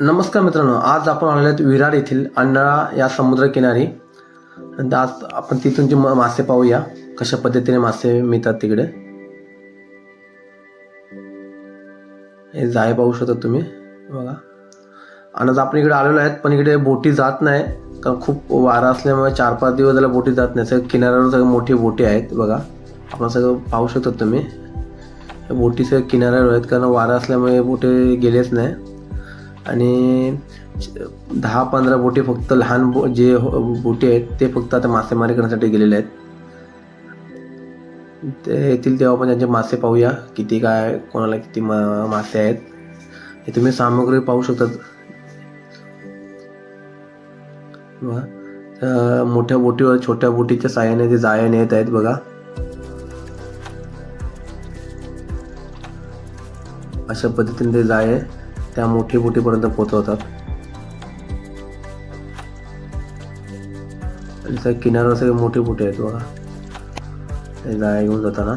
नमस्कार मित्रांनो आज आपण आलेलो आहेत विरार येथील अंडाळा या समुद्रकिनारी. आज आपण तिथूनचे म- मासे पाहूया कशा पद्धतीने मासे मिळतात तिकडे. हे जाय पाहू शकता तुम्ही बघा. आणि आज आपण इकडे आलेलो आहेत पण इकडे बोटी जात नाही कारण खूप वारा असल्यामुळे चार पाच दिवस झाला बोटी जात नाही. सगळं किनाऱ्यावर सगळं मोठी बोटी आहेत बघा. आपण सगळं पाहू शकता तुम्ही. बोटी सगळं किनाऱ्यावर आहेत कारण वारा असल्यामुळे बोटे गेलेच नाही. आणि दहा पंधरा बोटी फक्त लहान बो जे हो- बोटी आहेत ते फक्त आता मासेमारी करण्यासाठी गेलेले आहेत. ते येतील तेव्हा आपण त्यांचे मासे पाहूया किती काय कोणाला किती मा मासे आहेत. हे तुम्ही सामग्री पाहू शकतात. बघा. मोठ्या बोटीवर छोट्या बोटीच्या साह्याने ते जाळ्याने येत आहेत बघा. अशा पद्धतीने ते जाळे. त्या मोठी बोटीपर्यंत पोहोचवतात. किनारा त्या किनाऱ्यावर सगळे मोठे बोटे आहेत बघा. ते जाळ्या घेऊन जाताना.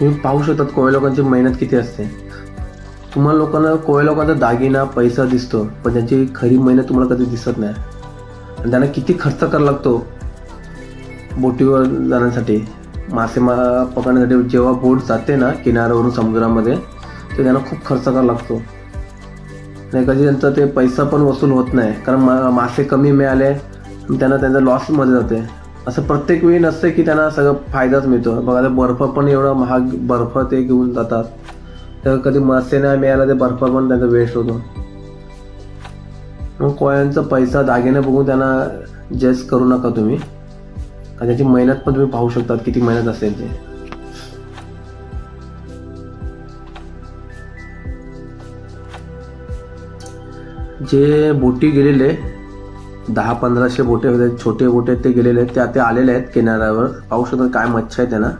तुम्ही पाहू शकतात कोळ्या लोकांची मेहनत किती असते. तुम्हाला लोकांना कोळ्या लोकांचा दागिना पैसा दिसतो पण त्यांची खरी मेहनत तुम्हाला कधी दिसत नाही. आणि त्यांना किती खर्च करावा लागतो? बोटीवर जाण्यासाठी. मासे मा पकडण्यासाठी जेव्हा बोट जाते ना किनाऱ्यावरून समुद्रामध्ये ते त्यांना खूप खर्च करावा लागतो. नाही कधी त्यांचा ते पैसा पण वसूल होत नाही. कारण मा मासे कमी मिळाले त्यांना त्यांचा लॉसमध्ये जाते. असं प्रत्येक वेळी नसते की त्यांना सगळं फायदाच मिळतो. बघा ते बर्फ पण एवढा महाग बर्फ ते घेऊन जातात. तर कधी मासे नाही मिळाला ते बर्फ पण त्यांचा वेस्ट होतो. मग कोळ्यांचा पैसा दागिने बघून त्यांना जज करू नका तुम्ही. आणि त्याची मेहनत पण तुम्ही पाहू शकतात किती मेहनत असेल ते. जे बोटी गेलेले दहा पंधराशे बोटे होते छोटे बोटे ते गेलेले आहेत ते आलेले आहेत किनाऱ्यावर. पाहू शकतात काय मच्छी आहे त्यांना.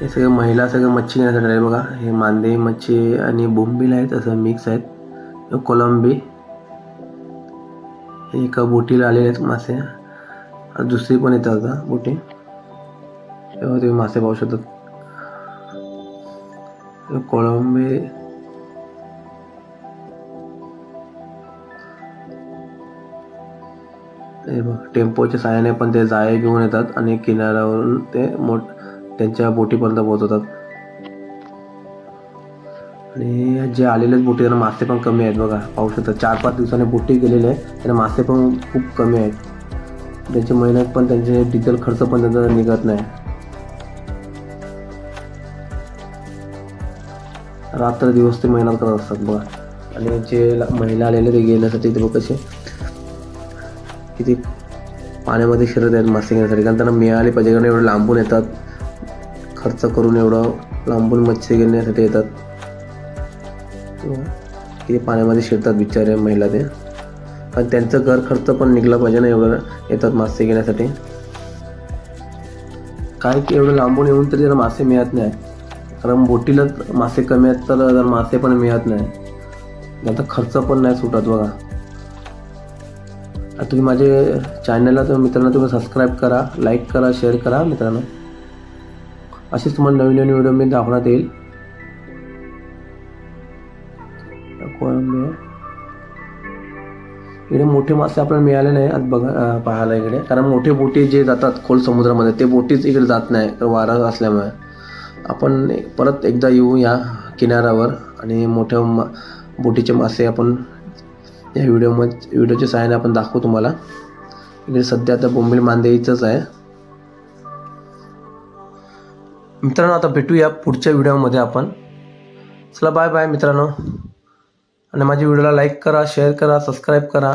हे सगळे महिला सगळे मच्छी घेण्यासाठी बघा. हे मांदे मच्छी आणि बोंबील आहेत असं मिक्स आहेत. कोलंबी हे एका बोटीला आलेले आहेत मासे. दुसरी पण येतात आता बोटी. तेव्हा तुम्ही मासे पाहू शकतात कोळंबी हे बघ टेम्पोच्या साहाय्याने पण ते जाळे घेऊन येतात आणि किनाऱ्यावरून ते मोठ त्यांच्या बोटीपर्यंत पोहोचवतात. आणि जे आलेलेच बोटी त्यांना मासे पण कमी आहेत बघा. पाहू शकता चार पाच दिवसाने बोटी गेलेले आहेत. त्यांना मासे पण खूप कमी आहेत. त्यांची मेहनत पण त्यांचे डिझेल खर्च पण त्यांचा निघत नाही. रात्र दिवस ते मेहनत करत असतात बघा. आणि जे महिला आलेले ते घेण्यासाठी ते बघ कसे. किती पाण्यामध्ये शिरत आहेत मासे घेण्यासाठी. कारण त्यांना मिळाले पाहिजे कारण एवढं लांबून येतात. खर्च करून एवढं लांबून मच्छी घेण्यासाठी येतात. किती पाण्यामध्ये शिरतात बिचारे महिला ते. पण त्यांचं घर खर्च पण निघला पाहिजे ना एवढं येतात मासे घेण्यासाठी. काय की एवढं लांबून येऊन तरी जरा मासे मिळत नाही कारण बोटीलाच मासे कमी आहेत तर जर मासे पण मिळत नाही आता खर्च पण नाही सुटत बघा. आता तुम्ही माझे चॅनलला तर मित्रांनो तुम्ही सबस्क्राईब करा लाईक करा शेअर करा मित्रांनो. असेच तुम्हाला नवीन नवीन व्हिडिओ मी दाखवण्यात येईल. कोळंबी आहे. इकडे मोठे मासे आपल्याला मिळाले नाही आज बघा पाहायला इकडे. कारण मोठे बोटी जे जातात खोल समुद्रामध्ये ते बोटीच इकडे जात नाही वारा असल्यामुळे. आपण परत एकदा येऊ या किनाऱ्यावर आणि मोठ्या मा बोटीचे मासे आपण या व्हिडिओमध्ये व्हिडिओच्या सहाय्याने आपण दाखवू तुम्हाला. इकडे सध्या आता बोंबील मांदेईचंच आहे. मित्रांनो आता भेटूया पुढच्या व्हिडिओमध्ये आपण. चला बाय बाय मित्रांनो. आणि माझ्या व्हिडिओला लाईक करा शेअर करा सबस्क्राईब करा.